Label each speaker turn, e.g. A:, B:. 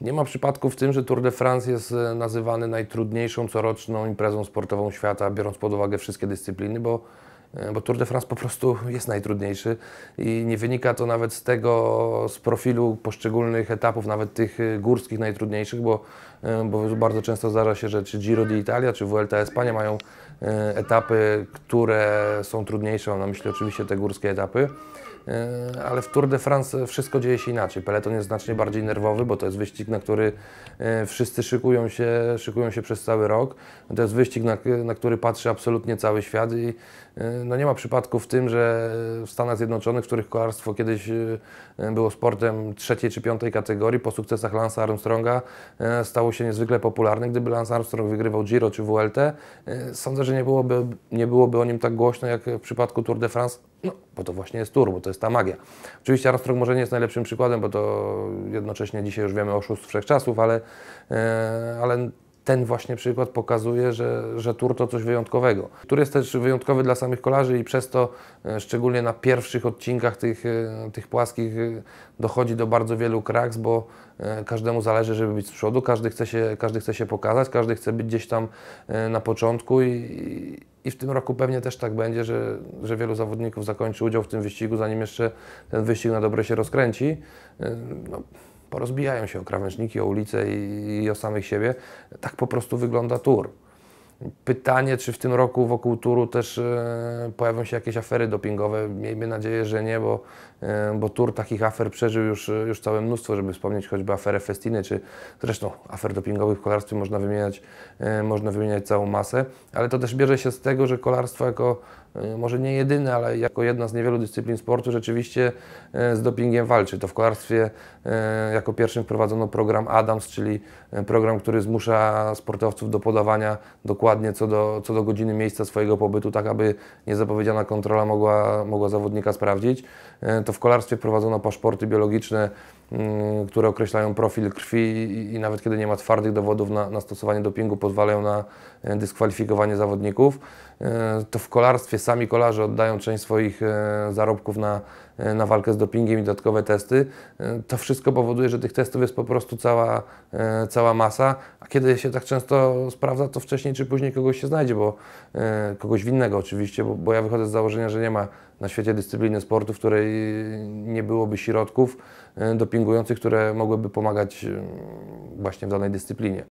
A: Nie ma przypadku w tym, że Tour de France jest e, nazywany najtrudniejszą coroczną imprezą sportową świata, biorąc pod uwagę wszystkie dyscypliny, bo, bo Tour de France po prostu jest najtrudniejszy i nie wynika to nawet z tego, z profilu poszczególnych etapów, nawet tych e, górskich najtrudniejszych, bo, bo bardzo często zdarza się, że czy Giro d'Italia, czy Vuelta Espania mają etapy, które są trudniejsze, mam na myśli oczywiście te górskie etapy. E, ale w Tour de France wszystko dzieje się inaczej. Peleton jest znacznie bardziej nerwowy, bo to jest wyścig, na który e, wszyscy szykują się, szykują się przez cały rok. To jest wyścig, na, na który patrzy absolutnie cały świat i e, no nie ma przypadku w tym, że w Stanach Zjednoczonych, w których kolarstwo kiedyś było sportem trzeciej czy piątej kategorii, po sukcesach Lance'a Armstronga stało się niezwykle popularne. Gdyby Lance Armstrong wygrywał Giro czy WLT, sądzę, że nie byłoby, nie byłoby o nim tak głośno jak w przypadku Tour de France, no, bo to właśnie jest Tour, bo to jest ta magia. Oczywiście Armstrong może nie jest najlepszym przykładem, bo to jednocześnie dzisiaj już wiemy oszust wszechczasów, ale, ale ten właśnie przykład pokazuje, że, że Tour to coś wyjątkowego. Tour jest też wyjątkowy dla samych kolarzy i przez to, e, szczególnie na pierwszych odcinkach tych, e, tych płaskich, dochodzi do bardzo wielu kraks, bo każdemu zależy, żeby być z przodu, każdy chce się, każdy chce się pokazać, każdy chce być gdzieś tam na początku i, i w tym roku pewnie też tak będzie, że, że wielu zawodników zakończy udział w tym wyścigu, zanim jeszcze ten wyścig na dobre się rozkręci. No, porozbijają się o krawężniki, o ulice i, i o samych siebie. Tak po prostu wygląda tour. Pytanie, czy w tym roku wokół turu też e, pojawią się jakieś afery dopingowe. Miejmy nadzieję, że nie, bo, e, bo tur takich afer przeżył już, już całe mnóstwo, żeby wspomnieć choćby aferę Festiny, czy zresztą afer dopingowych w kolarstwie można wymieniać, e, można wymieniać całą masę, ale to też bierze się z tego, że kolarstwo jako E, może nie jedyny, ale jako jedna z niewielu dyscyplin sportu rzeczywiście e, z dopingiem walczy. To w kolarstwie e, jako pierwszym wprowadzono program ADAMS, czyli program, który zmusza sportowców do podawania dokładnie co do, co do godziny miejsca swojego pobytu, tak aby niezapowiedziana kontrola mogła, mogła zawodnika sprawdzić. To w kolarstwie wprowadzono paszporty biologiczne, mm, które określają profil krwi i, nawet kiedy nie ma twardych dowodów na, na stosowanie dopingu, pozwalają na dyskwalifikowanie zawodników. To w kolarstwie sami kolarze oddają część swoich e, zarobków na, e, na walkę z dopingiem i dodatkowe testy. E, to wszystko powoduje, że tych testów jest po prostu cała, cała masa, kiedy się tak często sprawdza, to wcześniej czy później kogoś się znajdzie, bo kogoś winnego oczywiście, bo, bo ja wychodzę z założenia, że nie ma na świecie dyscypliny sportu, w której nie byłoby środków dopingujących, które mogłyby pomagać właśnie w danej dyscyplinie.